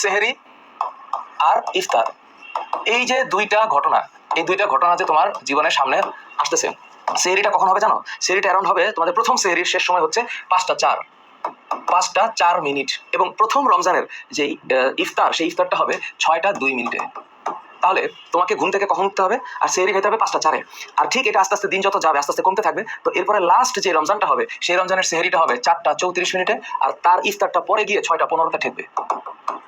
সেহেরি আর ইফতার। এই যে দুইটা ঘটনা এই দুইটা ঘটনা যে তোমার জীবনের সামনে আসতেছে সেহরিটা কখন হবে জানো? সেহরিটা অ্যারাউন্ড হবে তোমাদের প্রথম সেহরির শেষ সময় হচ্ছে পাঁচটা চার। পাঁচটা চার মিনিট এবং প্রথম রমজানের আহ, ইফতার সেই ইফতারটা হবে ছয়টা দুই মিনিটে। তাহলে তোমাকে ঘুম থেকে কখন উঠতে হবে? আর সেহরি খেতে হবে পাঁচটা চারে। আর ঠিক এটা আস্তে আস্তে দিন যত যাবে আস্তে আস্তে কমতে থাকবে। তো এরপরে লাস্ট যে রমজানটা হবে সেই রমজানের সেহরিটা হবে চারটা চৌত্রিশ মিনিটে। আর তার ইফতারটা পরে গিয়ে ছয়টা পনেরোটা ঠেকবে।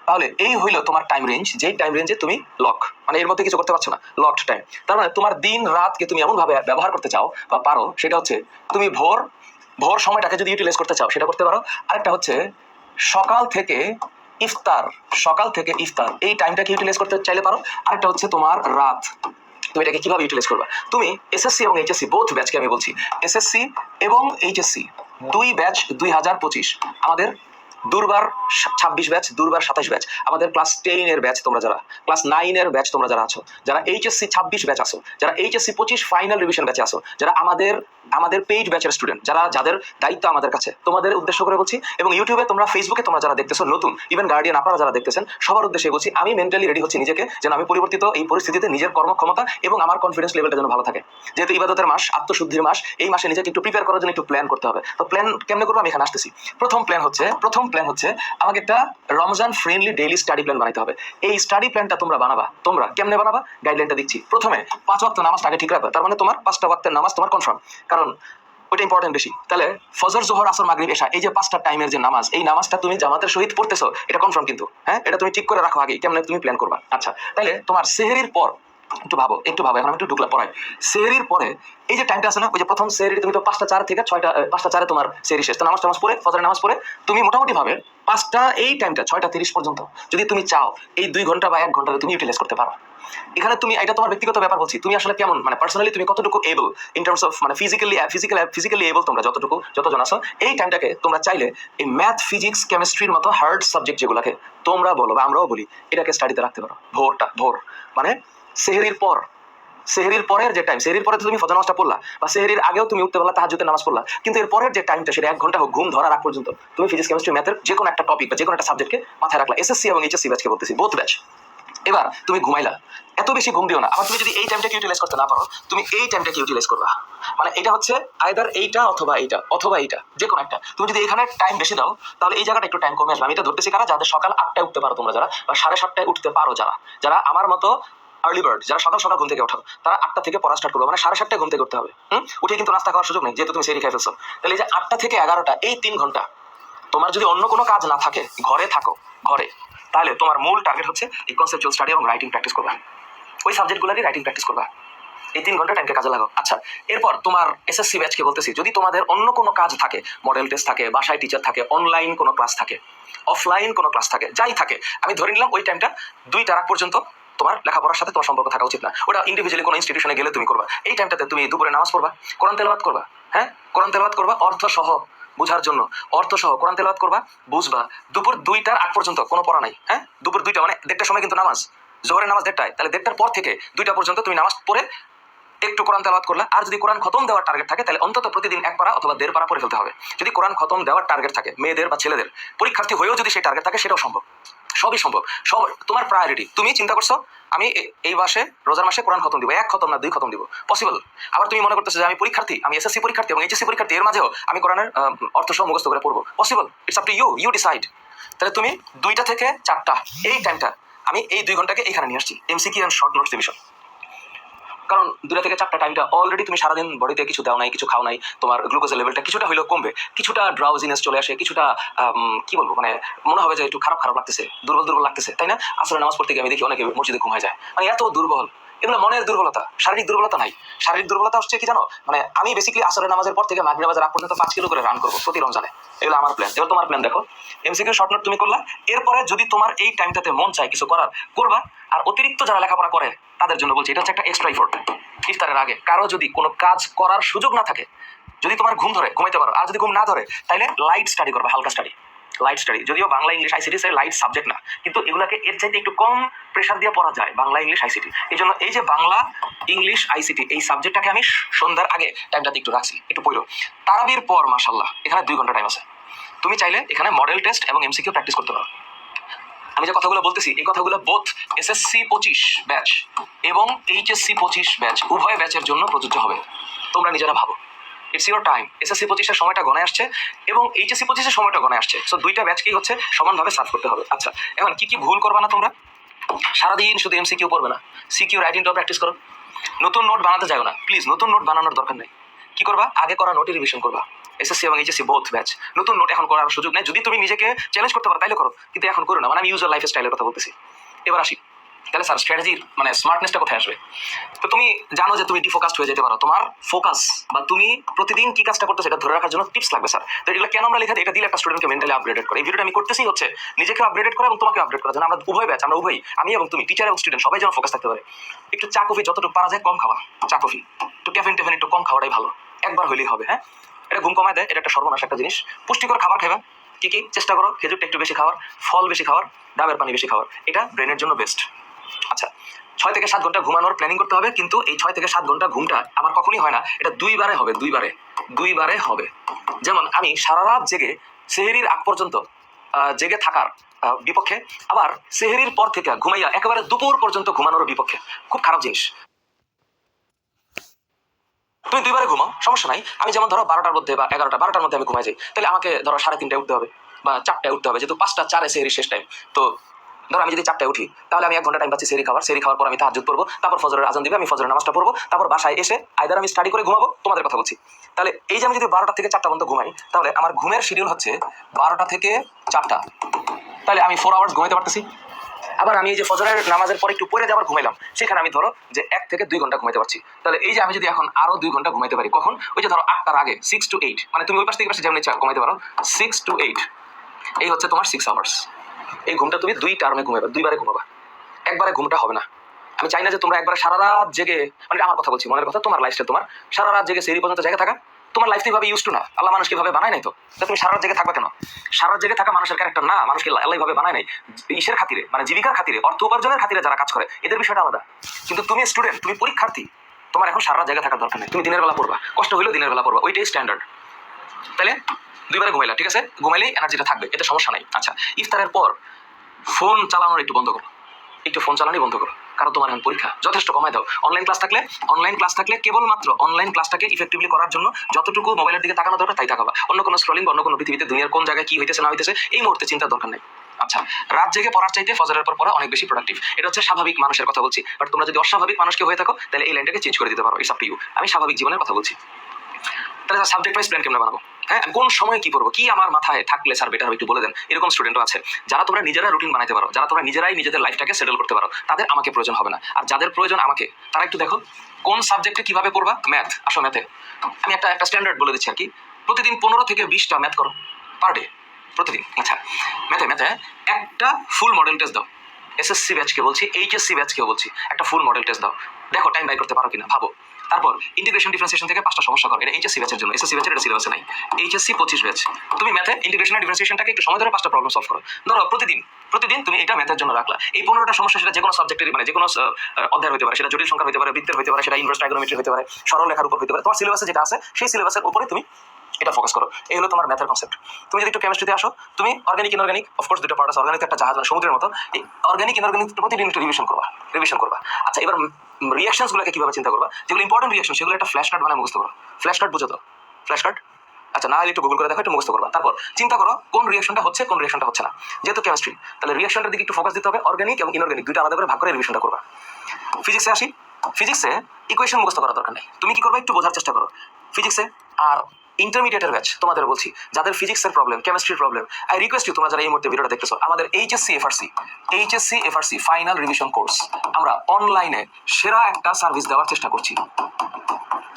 তাহলে এই হইল তোমার টাইম রেঞ্জ যেই টাইম রেঞ্জে তুমি লক মানে এর মধ্যে কিছু করতে পারছ না লকড টাইম তার মানে তোমার দিন রাতকে তুমি এমন ভাবে ব্যবহার করতে চাও বা পারো, সেটা হচ্ছে তুমি ভোর ভোর সময়টাকে যদি ইউটিলাইজ করতে চাও, সেটা করতে পারো। আরেকটা হচ্ছে সকাল থেকে ইফতার, সকাল থেকে ইফতার, এই টাইমটাকে ইউটিলাইজ করতে চাইলে পারো। আরেকটা হচ্ছে তোমার রাত, তুমি এটাকে কীভাবে ইউটিলাইজ করবা? তুমি এসএসসি এবং এইচএসসি বোথ ব্যাচকে আমি বলছি। এসএসসি এবং এইচএসসি দুই ব্যাচ দুই হাজার পঁচিশ, আমাদের দুর্বার ছাব্বিশ ব্যাচ দুর্বার সাতাশ ব্যাচ আমাদের ক্লাস টেনের ব্যাচ তোমরা যারা ক্লাস নাইনের ব্যাচ তোমরা যারা আছো, যারা এইচএসসি ছাব্বিশ ব্যাচ আছো, যারা এইচএসসি পঁচিশ ফাইনাল রিভিশন ব্যাচে আছো, যারা আমাদের আমাদের পেইড ব্যাচের স্টুডেন্ট যারা, যাদের দায়িত্ব আমাদের কাছে, তোমাদের উদ্দেশ্য করে বলছি, এবং ইউটিউবে তোমরা ফেসবুকে তোমরা যারা দেখতেছো নতুন ইভেন গার্ডিয়ান আপনারা যারা দেখতেছেন, সবার উদ্দেশ্যে বলছি, আমি মেন্টালি রেডি হচ্ছি নিজেকে, যেন আমি পরিবর্তিত এই পরিস্থিতিতে নিজের কর্মক্ষমতা এবং আমার কনফিডেন্স লেভেলটা যেন ভালো থাকে। যেহেতু ইবাদতের মাস, আত্মশুদ্ধির মাস, এই মাসে নিজেকে একটু প্রিপেয়ার করার জন্য একটু প্ল্যান করতে হবে। তো প্ল্যান কেমনে করব? আমি এখানে আসতেছি। প্রথম প্ল্যান হচ্ছে, প্রথম প্ল্যান হচ্ছে আমাকে একটা Ramzan friendly daily study plan বানাইতে হবে। এই স্টাডি প্ল্যানটা তোমরা বানাবা। তোমরা কেমনে বানাবা? গাইডলাইনটা দিচ্ছি। প্রথমে পাঁচ ওয়াক্ত নামাজটা আগে ঠিক রাখবে। তার মানে তোমার পাঁচটা ওয়াক্তের নামাজ তোমার কনফার্ম কারণ ওইটা ইম্পর্টেন্ট বেশি। তাহলে ফজর, জোহর, আসর, মাগরিব, এশা, এই যে পাঁচটা টাইমের যে নামাজ, এই নামাজটা তুমি জামাতের সহিত পড়তেছো, এটা কনফার্ম কিন্তু। হ্যাঁ? এটা তুমি ঠিক করে রাখো আগে কেমন তুমি প্ল্যান করবা? আচ্ছা তাহলে তোমার সেহরির পর একটু ভাবো একটু ভাবো, এখন আমি একটু ঢুকলা পড়াই। সেহরির পরে, এই যে টাইমটা আছে না, ওই যে প্রথম সেহরি, তুমি তো পাঁচটা চার থেকে ছয়টা পাঁচটা চারে তোমার সেহরি শেষ। তো নামাজ টামাজ পড়ে, ফজরের নামাজ পড়ে, তুমি মোটামুটি ভাবে পাঁচটা, এই টাইমটা ছয়টা তিরিশ পর্যন্ত, যদি তুমি চাও, এই দুই ঘণ্টা বা এক ঘন্টাতে তুমি ইউটিলাইজ করতে পারো। এখানে তুমি, এটা তোমার ব্যক্তিগত ব্যাপার বলছি, তুমি আসলে কেমন মানে পার্সোনালি তুমি কতটুকু এবল ইন টার্মস অফ মানে ফিজিক্যালি ফিজিক্যাল ফিজিক্যালি এবল তোমরা যতটুকু, যতজন আছো, এই টাইমটাকে তোমরা চাইলে এই ম্যাথ ফিজিক্স কেমিস্ট্রির মতো হার্ড সাবজেক্ট যেগুলোকে তোমরা বলো বা আমরাও বলি, এটাকে স্টাডিতে রাখতে পারো। ভোরটা, ভোর। মানে সেহরির পর, সেহরির পরের যে টাইম সেহরির পরে তুমি ফজর নামাজটা পড়লা, বা সেহরির আগেও তুমি উঠতে পারলা তাহাজুতে নামাজ পড়লা, কিন্তু এর পরের যে টাইমটা সেটা এক ঘণ্টা হোক, ঘুম ধরার আগ পর্যন্ত, তুমি ফিজিক্স কেমিস্ট্রি ম্যাথের যে কোনো একটা টপিক বা যে কোনো একটা সাবজেক্টকে মাথায় রাখলা এসএসসি এবং এইচএসসি ব্যাচকে বলতেছি বোথ ব্যাচ এবার তুমি ঘুমাইলা, এত বেশি ঘুম দিও না, আবার তুমি যদি এই টাইমটাকে ইউটিলাইজ করতে না পারো, তুমি এই টাইমটাকে ইউটিলাইজ করবা। মানে এটা হচ্ছে আইদার এইটা অথবা এইটা অথবা এইটা যে কোনো একটা। তুমি যদি এখানে টাইম বেশি দাও, তাহলে এই জায়গাটা একটু টাইম কমে আসবে। আমি এটা ধরতেছি কারা? যাদের সকাল আটটায় উঠতে পারো তোমরা যারা, বা সাড়ে সাতটায় উঠতে পারো যারা যারা আমার মতো আর্লি বার্ড যারা সকাল সকাল ঘুম থেকে ওঠো, তারা আটটা থেকে পড়া স্টার্ট করবে মানে সাড়ে সাতটায় ঘুম থেকে করতে হবে। উঠে কিন্তু নাস্তা খাওয়ার সুযোগ নেই, যেহেতু তুমি সেরি খাই ফেলছো। তাহলে যে আটটা থেকে এগারোটা, এই তিন ঘণ্টা, তোমার যদি অন্য কোনো কাজ না থাকে, ঘরে থাকো, ঘরে, তাহলে তোমার মূল টার্গেট হচ্ছে এই কনসেপচুয়াল স্টাডি এবং রাইটিং প্র্যাকটিস করবা। ওই সাবজেক্টগুলোরই রাইটিং প্র্যাকটিস করবা। এই তিন ঘণ্টা টাইমকে কাজে লাগাও। আচ্ছা এরপর তোমার এসএসসি ব্যাচকে বলতেছি, যদি তোমাদের অন্য কোনো কাজ থাকে মডেল টেস্ট থাকে, বাসায় টিচার থাকে অনলাইন কোনো ক্লাস থাকে অফলাইন কোনো ক্লাস থাকে, যাই থাকে, আমি ধরে নিলাম ওই টাইমটা দুইটার আগ পর্যন্ত তোমার লেখাপড়ার সাথে তোমার সম্পর্ক থাকা উচিত না। ওটা ইন্ডিভিজুয়ালি কোনো ইনস্টিটিউশনে গেলে তুমি করবা। এই টাইমটাতে তুমি দুপুরে নামাজ পড়বা। কোরআন তেলাওয়াত করবা। হ্যাঁ? কোরআন তেলাওয়াত করবা অর্থ সহ বুঝার জন্য। অর্থ সহ কোরআন তেলাওয়াত করবা, বুঝবা। দুপুর দুইটার আগ পর্যন্ত কোনো পড়া নাই। হ্যাঁ? দুপুর দুইটা মানে দেড়টার সময় কিন্তু নামাজ। জোহরের নামাজ দেড়টায়। তাহলে দেড়টার পর থেকে দুইটা পর্যন্ত তুমি নামাজ পড়ে একটু কোরআন তেলাওয়াত করলে। আর যদি কোরআন খতম দেওয়ার টার্গেট থাকে, তাহলে অন্তত প্রতিদিন এক পারা অথবা দেড় পারা পড়ে ফেলতে হবে। যদি কোরআন খতম দেওয়ার টার্গেট থাকে, মেয়েদের বা ছেলেদের, পরীক্ষার্থী হয়েও যদি সেই টার্গেট থাকে, সেটাও সম্ভব। সবই সম্ভব। সব, তোমার প্রায়োরিটি তুমি চিন্তা করছ, আমি এই মাসে, রোজার মাসে কোরআন খতম দিব, এক খতম না দুই খতম দিব। পসিবল আবার তুমি মনে করতেছো যে আমি পরীক্ষার্থী, আমি এসএসসি পরীক্ষার্থী এবং এইচএসসি পরীক্ষার্থী, এর মাঝেও আমি কোরআনের অর্থ সহ মুখস্থ করে পড়ব। Possible it's up to you you decide তাহলে তুমি দুইটা থেকে চারটা, এই টাইমটা আমি এই দুই ঘন্টাকে এখানে নিয়ে আসছি। MCQ and short notes division কারণ দুটা থেকে চারটা টাইমটা অলরেডি তুমি সারাদিন বডিতে কিছু দাও নাই, কিছু খাও নাই, তোমার গ্লুকোজের লেভেলটা কিছুটা হলেও কমবে। কিছুটা ড্রাউজিনেস চলে আসে, কিছুটা কি বলব মানে মনে হবে যে একটু খারাপ খারাপ লাগতেছে, দুর্বল দুর্বল লাগতেছে, তাই না? আসলে নামাজ পড়তে গিয়ে আমি দেখি অনেকে মসজিদে ঘুমায় যায়। মানে এত দুর্বল, এগুলো মনের দুর্বলতা, শারীরিক দুর্বলতা নাই। শারীরিক দুর্বলতা হচ্ছে কি জানো? মানে আমি বেসিক্যালি আসরের নামাজের পর থেকে মাগরিব নামাজের আগ পর্যন্ত পাঁচ কিলো করে রান করব প্রতি রমজানে। এগুলো আমার প্ল্যান এবার তোমার প্ল্যান দেখো। এমসিকিউ শর্ট নোট তুমি করলা। এরপরে যদি তোমার এই টাইমটাতে মন চায় কিছু করার, করবা। আর অতিরিক্ত যারা লেখাপড়া করে, তাদের জন্য বলছি, এটা হচ্ছে একটা এক্সট্রা ইফোর্ট ইফতারের আগে, কারও যদি কোনো কাজ করার সুযোগ না থাকে, যদি তোমার ঘুম ধরে, ঘুমাইতে পারো, আর যদি ঘুম না ধরে তাহলে লাইট স্টাডি করবে, হালকা স্টাডি লাইট স্টাডি যদিও বাংলা ইংলিশ আইসিটি সে লাইট সাবজেক্ট না, কিন্তু এগুলাকে এর চাইতে একটু কম প্রেশার দিয়ে পড়া যায় বাংলা ইংলিশ আইসিটি এই জন্য এই যে বাংলা ইংলিশ আইসিটি এই সাবজেক্টটাকে আমি সন্ধ্যার আগে টাইমটাতে একটু রাখছি, একটু পড়ো। তারাবির পর মাসাল্লাহ এখানে দুই ঘণ্টা টাইম আছে। তুমি চাইলে এখানে মডেল টেস্ট এবং এমসিকিউ প্র্যাকটিস করতে পারো। আমি যে কথাগুলো বলতেছি, এই কথাগুলো বোথ এসএসসি পঁচিশ ব্যাচ এবং এইচএসসি পঁচিশ ব্যাচ উভয় ব্যাচের জন্য প্রযোজ্য হবে। তোমরা নিজেরা ভাবো। ইটস ইউর টাইম এসএসসি পঁচিশের সময়টা গনে আসছে এবং এইচএসসি পঁচিশের সময়টা গনে আসছে। সো দুইটা ব্যাচকেই হচ্ছে, সমানভাবে সার্ভ করতে হবে। আচ্ছা এখন কি কি ভুল করবা না তোমরা? সারাদিন শুধু এমসিকিউ পড়বে না। সিকিউ রাইটিংটাও প্র্যাকটিস করো। নতুন নোট বানাতে যাও না। প্লিজ নতুন নোট বানানোর দরকার নেই। কি করবা? আগে করা নোটই রিভিশন করবা। এসএসসি এবং এইচএসসি বোথ ব্যাচ নতুন নোট এখন করার সুযোগ নেই। যদি তুমি নিজেকে চ্যালেঞ্জ করতে পারো, তাইলে করো। কিন্তু এখন করো না। মানে আমি ইউজার লাইফ স্টাইলের কথা বলতেছি। এবার আসি। তাহলে স্যার স্ট্র্যাটেজির মানে স্মার্টনেসটা কোথায় আসবে? তো তুমি জানো যে তুমি ডিফোকাসড হয়ে যেতে পারো। তোমার ফোকাস বা তুমি প্রতিদিন কি কাজটা করতে সেটা ধরে রাখার জন্য টিপস লাগবে স্যার তো এগুলো কেন আমরা লিখে? এটা দিলে একটা স্টুডেন্টকে মেন্টালি আপগ্রেডেড করে। এই ভিডিওটা আমি করতেছি হচ্ছে নিজেকে আপগ্রেডেড করা এবং তোমাকে আপগ্রেড করা। যেন আমরা উভয় ব্যাচ আমরা উভয় আমি এবং তুমি টিচার এবং স্টুডেন্ট সবাই যেন ফোকাস থাকতে পারে। একটু চা, কফি যতটুকু পারা যায় কম খাওয়া। চা, কফি। একটু ক্যাফেন টেফেন একটু কম খাওয়াটাই ভালো। একবার হলেই হবে হ্যাঁ? এটা ঘুম কমায় দেয়, এটা একটা সর্বনাশ একটা জিনিস। পুষ্টিকর খাবার খাবে কি কি? চেষ্টা করো, খেজুরটা একটু বেশি খাওয়ার, ফল বেশি খাওয়ার, ডাবের পানি বেশি খাওয়ার। এটা ব্রেনের জন্য বেস্ট আচ্ছা ছয় থেকে সাত ঘণ্টা ঘুমানোর প্ল্যানিং করতে হবে, কিন্তু এই ছয় থেকে সাত ঘণ্টা ঘুমটা আমার কখনই হয় না। এটা দুইবারে হবে, দুইবারে। দুইবারে হবে। যেমন আমি সারা রাত জেগে সেহেরির আগ পর্যন্ত জেগে থাকার বিপক্ষে, আবার সেহেরির পর থেকে ঘুমাইয়া একেবারে দুপুর পর্যন্ত ঘুমানোর বিপক্ষে। খুব খারাপ জিনিস। তুমি দুইবারে ঘুমাও, সমস্যা নাই। আমি যেমন ধরো বারোটার মধ্যে বা এগারোটা, বারোটার মধ্যে আমি ঘুমাই যাই। তাহলে আমাকে ধরো সাড়ে তিনটায় উঠতে হবে বা চারটায় উঠতে হবে, যেহেতু পাঁচটা, চার এসে শেষ টাইম তো ধরো আমি যদি চারটায় উঠি, তাহলে আমি এক ঘণ্টা টাইম পাচ্ছি সেরি খাবার সেরি খাওয়ার পর আমি তাহাজুদ পড়ব, তারপর ফজরের আজান দিবে, আমি ফজরের নামাজটা পড়ব, তারপর বাসায় এসে আইদার আমি স্টাডি করে ঘুমাবো, তোমাদের কথা বলছি। তাহলে এই যে আমি যদি বারোটা থেকে চারটা পর্যন্ত ঘুমাই, তাহলে আমার ঘুমের শিডিউল হচ্ছে বারোটা থেকে চারটা। তাহলে আমি ফোর আওয়ার্স ঘুমাইতে পারতেছি? আবার আমি এই যে ফজরের নামাজের পরে একটু পরে যাবার ঘুমাইলাম, সেখানে আমি ধরো যে এক থেকে দুই ঘণ্টা ঘুমাইতে পারছি। তাহলে এই যে আমি যদি এখন আরও দুই ঘণ্টা ঘুমাইতে পারি, কখন? ওই যে ধরো আটটার আগে সিক্স টু এইট মানে তুমি ওই পাশ থেকে পাশে যেমন ইচ্ছা ঘুমাইতে পারো। সিক্স টু এইট এই হচ্ছে তোমার সিক্স আওয়ার্স এই ঘুমটা তুমি দুই টার্মে ঘুমাবে দুইবারে ঘুমাবা। একবারে ঘুমটা হবে না। আমি চাই না যে তোমরা একবার সারা রাত জেগে মানে আমার কথা বলছি, মনের কথা, তোমার লাইফস্টাইল তোমার সারা রাত জেগে সেই পর্যন্ত জায়গা থাকা। তোমার লাইফ এইভাবে ইউজ টু না। আল্লাহ মানুষকে ভাবে বানায় নাই তো? তুমি সারা জেগে থাকবা কেন? সারা জেগে থাকা মানুষের ক্যারেক্টার না, মানুষকে আল্লাহ ভাবে বানায় নাই। ইসের খাতিরে মানে জীবিকার খাতিরে, অর্থ উপার্জনের খাতিরে যারা কাজ করে, এদের বিষয়টা আলাদা। কিন্তু তুমি স্টুডেন্ট তুমি পরীক্ষার্থী, তোমার এখন সারা রাত জায়গা থাকার দরকার নেই। তুমি দিনের বেলা পড়বা। কষ্ট হলেও দিনের বেলা পড়বা। ওইটাই স্ট্যান্ডার্ড তাহলে দুইবারে ঘুমাইলা, ঠিক আছে? ঘুমাইলেই এনার্জিটা থাকবে। এতে সমস্যা নাই। আচ্ছা ইফতারের পর ফোন চালানোর একটু বন্ধ করো। একটু ফোন চালানোই বন্ধ করো। কারণ তোমার এখন পরীক্ষা। যথেষ্ট কমাই দাও। অনলাইন ক্লাস থাকলে অনলাইন ক্লাস থাকলে কেবলমাত্র অনলাইন ক্লাসটাকে ইফেক্টিভলি করার জন্য যতটুকু মোবাইলের দিকে তাকানো দরকার, তাই তাকাবা। অন্য কোনো স্ক্রলিং অন্য কোনো পৃথিবীতে দুনিয়ার কোন জায়গায় কি হইতেছে, না হইতেছে, এই মুহূর্তে চিন্তার দরকার নেই। আচ্ছা রাত জেগে পড়ার চাইতে ফজরের পর পড়া অনেক বেশি প্রোডাক্টিভ এটা হচ্ছে স্বাভাবিক মানুষের কথা বলছি। বাট তোমরা যদি অস্বাভাবিক মানুষকে হয়ে থাকো, তাহলে এই লাইনটাকে চেঞ্জ করে দিতে পারো। ইটস আপ টু ইউ আমি স্বাভাবিক জীবনের কথা বলছি। তাহলে সাবজেক্ট ওয়াইজ প্ল্যান কেমন বানাবো? হ্যাঁ কোন সময় কি করব কি আমার মাথায় থাকলে স্যার বেটার একটু বলে দেন। এরকম স্টুডেন্টও আছে। যারা তোমরা নিজেরা রুটিন বানাতে পারো, যারা তোমরা নিজেরাই নিজেদের লাইফটাকে সেটেল করতে পারো, তাদের আমাকে প্রয়োজন হবে না। আর যাদের প্রয়োজন আমাকে, তারা একটু দেখো, কোন সাবজেক্টে কীভাবে পড়বা? ম্যাথ আসো ম্যাথে আমি একটা একটা স্ট্যান্ডার্ড বলে দিচ্ছি আর কি। প্রতিদিন পনেরো থেকে বিশটা ম্যাথ করো পার ডে প্রতিদিন। আচ্ছা ম্যাথে ম্যাথে একটা ফুল মডেল টেস্ট দাও। এসএসসি ব্যাচকে বলছি এইচএসসি ব্যাচকেও বলছি, একটা ফুল মডেল টেস্ট দাও। দেখো টাইম বাই করতে পারো কিনা, ভাবো। তারপর ইন্টিগ্রেশন ডিফারেন্সিয়েশন থেকে পাঁচটা সমস্যা করো। এটা এইচএসসি ব্যাচের জন্য। এসএসসি ব্যাচের এটা সিলেবাসে নাই। এইচএসসি পঁচিশ ব্যাচ তুমি ম্যাথে ইন্টিগ্রেশন ডিফারেন্সিয়েশনটাকে একটু সময় ধরে পাঁচটা প্রবলেম সলভ করো। ধরো, প্রতিদিন প্রতিদিন তুমি এটা ম্যাথের জন্য রাখলা। এই পনেরোটা সমস্যা সেটা যে কোনো সাবজেক্টের মানে যে কোনো অধ্যায় হতে পারে, সেটা জটিল সংখ্যা হতে পারে, বৃত্তের হতে পারে, সেটা ইনভার্স ট্রাইগোনোমেট্রি হতে পারে সরল লেখার উপর হতে পারে। তোমার সিলেবাসে যেটা আছে, সেই সিলেবাসের উপরে তুমি এটা ফোকাস করো। এই হলো তোমার ম্যাথের কনসেপ্ট তুমি যদি একটু কেমিস্ট্রিতে আসো, তুমি অর্গানিক ইনঅর্গানিক অফকোর্স দুটো পার্ট আছে। অর্গানিক একটা জাহাজ মানে সমুদ্রের মতো। এই অর্গানিক ইনঅর্গানিক প্রতিদিন একটু রিভিশন করবা রিভিশন করবা। আচ্ছা এবার রিয়াকশনসগুলোকে কীভাবে চিন্তা করবা? যেগুলো ইম্পর্টেন্ট রিয়াকশন সেগুলো একটা ফ্ল্যাশ কার্ড মানে মুখস্থ করো। ফ্ল্যাশ কার্ড বুঝো তো? ফ্ল্যাশ কার্ড আচ্ছা না একটু গুগল করে দেখো, একটু মুখস্থ করবা। তারপর চিন্তা করো, কোন রিয়াকশনটা হচ্ছে, কোন রিয়াকশনটা হচ্ছে না। যেহেতু কেমিস্ট্রি তাহলে রিয়াকশনটার দিকে একটু ফোকাস দিতে হবে। অর্গানিক এবং ইনঅর্গানিক দুইটা আলাদা করে ভাগ করে রিভিশনটা করবা। ফিজিক্সে আসি। ফিজিক্সে ইকুয়েশন মুখস্থ করার দরকার নেই। তুমি কি করবে? একটু বোঝার চেষ্টা করো। ফিজিক্সে আর ইন্টারমিডিয়েটের ব্যাচ তোমাদের বলছি, যাদের ফিজিক্সের প্রবলেম কেমিস্ট্রির প্রবলেম আই রিকোয়েস্ট ইউ তোমরা যারা এই মুহূর্তে ভিডিওটা দেখতেছো, আমাদের HSC FRC HSC FRC final revision course আমরা অনলাইনে সেরা একটা সার্ভিস দেওয়ার চেষ্টা করছি।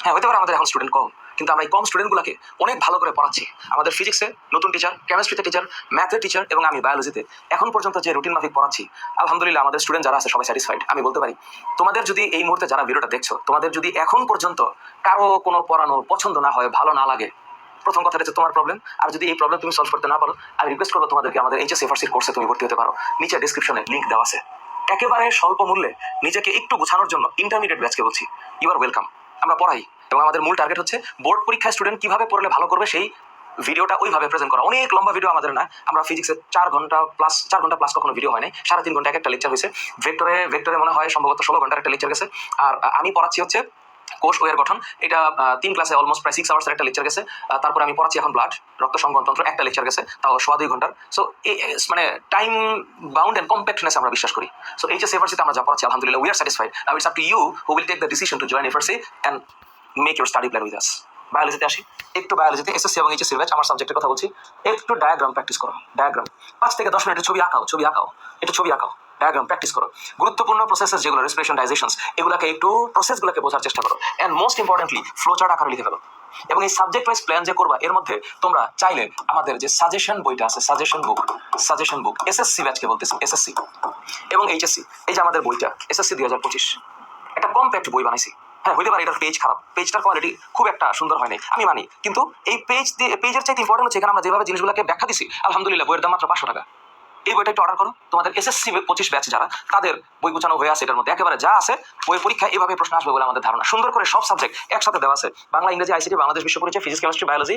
হ্যাঁ হতে পারে আমাদের এখন স্টুডেন্ট কম। কিন্তু আমরা এই কম স্টুডেন্টগুলোকে অনেক ভালো করে পড়াচ্ছি। আমাদের ফিজিক্সে নতুন টিচার কেমিস্ট্রিতে টিচার ম্যাথের টিচার এবং আমি বায়োলজিতে এখন পর্যন্ত যে রুটিন মাফিক পড়াচ্ছি, আলহামদুলিল্লাহ আমাদের স্টুডেন্ট যারা আছে সবাই স্যাটিসফাইড আমি বলতে পারি, তোমাদের যদি এই মুহূর্তে যারা ভিডিওটা দেখছ, তোমাদের যদি এখন পর্যন্ত কারও কোনো পড়ানো পছন্দ না হয়, ভালো না লাগে, প্রথম কথাটা হচ্ছে তোমার প্রবলেম আর যদি এই প্রবলেম তুমি সলভ করতে না পারো, আমি রিকোয়েস্ট করব তোমাদেরকে আমাদের এইচএস এফআরসির কোর্সে তুমি ভর্তি হতে পারো। নিচে ডিসক্রিপশনে লিঙ্ক দেওয়া আছে। একেবারে স্বল্প মূল্যে নিজেকে একটু গোছানোর জন্য ইন্টারমিডিয়েট ব্যাচকে বলছি। ইউ আর ওয়েলকাম আমরা পড়াই। এবং আমাদের মূল টার্গেট হচ্ছে বোর্ড পরীক্ষায় স্টুডেন্ট কীভাবে পড়লে ভালো করবে সেই ভিডিওটা ওইভাবে প্রেজেন্ট করা। অনেক লম্বা ভিডিও আমাদের না, আমরা ফিজিক্সে চার ঘণ্টা প্লাস চার ঘণ্টা প্লাস কখনো ভিডিও হয় নাই। সাড়ে তিন ঘণ্টা একটা লেকচার হয়েছে। ভেক্টরে ভেক্টরে মনে হয় সম্ভবত ষোলো ঘণ্টার একটা লেকচার গেছে। আর আমি পড়াচ্ছি হচ্ছে কোষ ওয়ের গঠন। এটা তিন ক্লাসে অলমোস্ট প্রায় সিক্স আওয়ার্সের একটা লেকচার গেছে। তারপরে আমি পড়াচ্ছি এখন ব্লাড রক্ত সংবহনতন্ত্র একটা লেকচার গেছে, তাও সোয়া দুই ঘণ্টার। সো মানে টাইম বাউন্ড অ্যান্ড কম্প্যাক্টনেস আমরা বিশ্বাস করি। সো এই যে সেভার্সিতে আমরা যা পড়াচ্ছি, আলহামদুলিল্লাহ we are satisfied now it's up to you who will take the decision to join FRC and make your study plan with us বায়োলজিতে আসি, একটু বায়োলজিতে এসএসসি এবং এইচএসসি ব্যাচ আমার সাবজেক্টের কথা বলছি, একটু ডায়াগ্রাম প্র্যাকটিস করো ডায়াগ্রাম পাঁচ থেকে দশ মিনিটের ছবি আঁকাও ছবি আঁকাও, একটু ছবি আঁকাও ডায়াগ্রাম প্র্যাকটিস করো। গুরুত্বপূর্ণ প্রসেসেস যেগুলো রেসপিরেশন ডাইজেশনস এগুলোকে একটু প্রসেসগুলোকে বোঝার চেষ্টা করো। And most importantly flow chart আকারে লিখে ফেলো। এবং এই সাবজেক্ট ওয়াইজ প্ল্যান যে করবা, এর মধ্যে তোমরা চাইলে আমাদের যে সাজেশন বইটা আছে suggestion book suggestion book SSC ব্যাচকে বলতেছি এসএসসি এবং এইচএসসি এই যে আমাদের বইটা এসএসসি দুই হাজার পঁচিশ। একটা কম্প্যাক্ট বই বানাইছি। হ্যাঁ হইতে পারে, এটার পেজ খারাপ। পেজটার কোয়ালিটি খুব একটা সুন্দর হয়নি, আমি মানি। কিন্তু এই পেজ দিয়ে পেজের চাইতে ইম্পর্টেন্ট হচ্ছে এখানে আমরা যেভাবে জিনিসগুলোকে ব্যাখ্যা দিছি, আলহামদুলিল্লাহ, বইয়ের দাম মাত্র পাঁচশো টাকা। এই বইটা একটু অর্ডার করো। তোমাদের এসএসসি পঁচিশ ব্যাচ যারা, তাদের বই গুছানো হয়ে আছে, এটার মধ্যে একেবারে যা আছে বই পরীক্ষা এভাবে প্রশ্ন আসবে বলে আমাদের ধারণা। সুন্দর করে সব সাবজেক্ট একসাথে দেওয়া আছে। বাংলা, ইংরেজি আইসিটি বাংলাদেশ, বিশ্ব পরিচয় ফিজিক্স কেমিস্ট্রি বায়োলজি